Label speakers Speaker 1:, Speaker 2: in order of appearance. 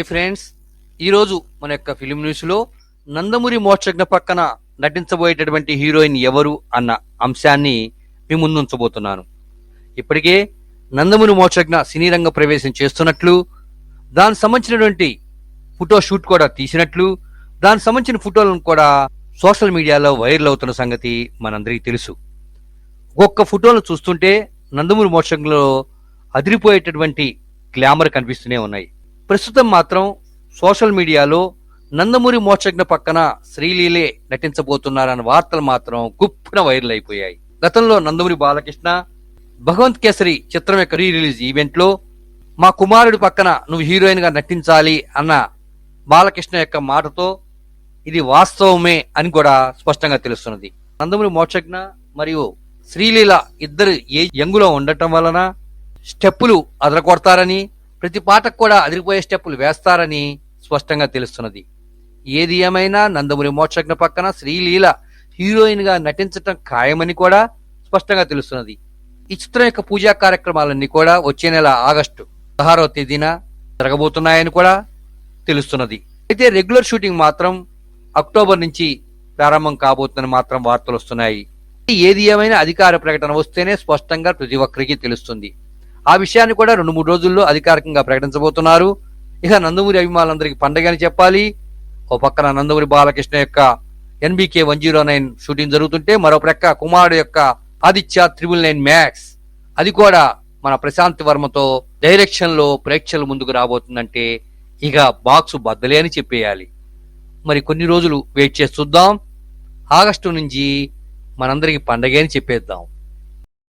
Speaker 1: Hi friends ఈరోజు మన యొక్క ఫిలిం న్యూస్లో నందమూరి మోక్షజ్ఞ పక్కన నటించబోయేటటువంటి హీరోయిన్ ఎవరు అన్న అంశాన్ని మీ ముందుంచబోతున్నాను. ఇప్పటికే నందమూరి మోక్షజ్ఞ సినీ రంగ ప్రవేశం చేస్తున్నట్లు దానికి సంబంధించినటువంటి ఫోటో షూట్ కూడా తీసినట్లు దానికి సంబంధించిన ఫోటోలను కూడా సోషల్ మీడియాలో వైరల్ అవుతున్న సంగతి మనందరికీ తెలుసు. ఒక్కొక్క ఫోటోలు చూస్తుంటే నందమూరి మోక్షజ్ఞలో అదిరిపోయేటటువంటి గ్లామర్ కనిపిస్తూనే ఉన్నాయి. ప్రస్తుతం మాత్రం సోషల్ మీడియాలో నందమూరి మోక్షజ్ఞ పక్కన శ్రీలీలే నటించబోతున్నారన్న వార్తలు మాత్రం గుప్పున వైరల్ అయిపోయాయి. గతంలో నందమూరి బాలకృష్ణ భగవంత్ కేసరి చిత్రం యొక్క రీ రిలీజ్ ఈవెంట్లో మా కుమారుడి పక్కన నువ్వు హీరోయిన్గా నటించాలి అన్న బాలకృష్ణ యొక్క మాటతో ఇది వాస్తవమే అని కూడా స్పష్టంగా తెలుస్తున్నది. నందమూరి మోక్షజ్ఞ మరియు శ్రీలీల ఇద్దరు ఏ యంగులో ఉండటం వలన స్టెప్పులు అదరకొడతారని ప్రతి పాటకు కూడా అదిరిపోయే స్టెప్పులు వేస్తారని స్పష్టంగా తెలుస్తున్నది. ఏది ఏమైనా నందమూరి మోక్షజ్ఞ పక్కన శ్రీలీల హీరోయిన్గా నటించటం ఖాయమని కూడా స్పష్టంగా తెలుస్తున్నది. ఈ చిత్రం యొక్క పూజా కార్యక్రమాలన్నీ కూడా వచ్చే నెల ఆగస్టు పదహారవ తేదీన జరగబోతున్నాయని కూడా తెలుస్తున్నది. అయితే రెగ్యులర్ షూటింగ్ మాత్రం అక్టోబర్ నుంచి ప్రారంభం కాబోతుందని మాత్రం వార్తలు వస్తున్నాయి. ఏది ఏమైనా అధికార ప్రకటన వస్తేనే స్పష్టంగా ప్రతి ఒక్కరికి తెలుస్తుంది. ఆ విషయాన్ని కూడా రెండు మూడు రోజుల్లో అధికారికంగా ప్రకటించబోతున్నారు. ఇక నందమూరి అభిమానులందరికీ పండగ అని చెప్పాలి. ఓ పక్కన నందమూరి బాలకృష్ణ యొక్క NBK one zero nine shooting జరుగుతుంటే మరో ప్రక్క కుమారుడు యొక్క ఆదిత్య త్రిబుల్ నైన్ మ్యాక్స్. అది కూడా మన ప్రశాంత్ వర్మతో డైరెక్షన్లో ప్రేక్షకుల ముందుకు రాబోతుందంటే ఇక బాక్స్ బద్దలే అని చెప్పేయాలి. మరి కొన్ని రోజులు వెయిట్ చేసి చూద్దాం. ఆగస్టు నుంచి మనందరికీ పండగే అని చెప్పేద్దాం.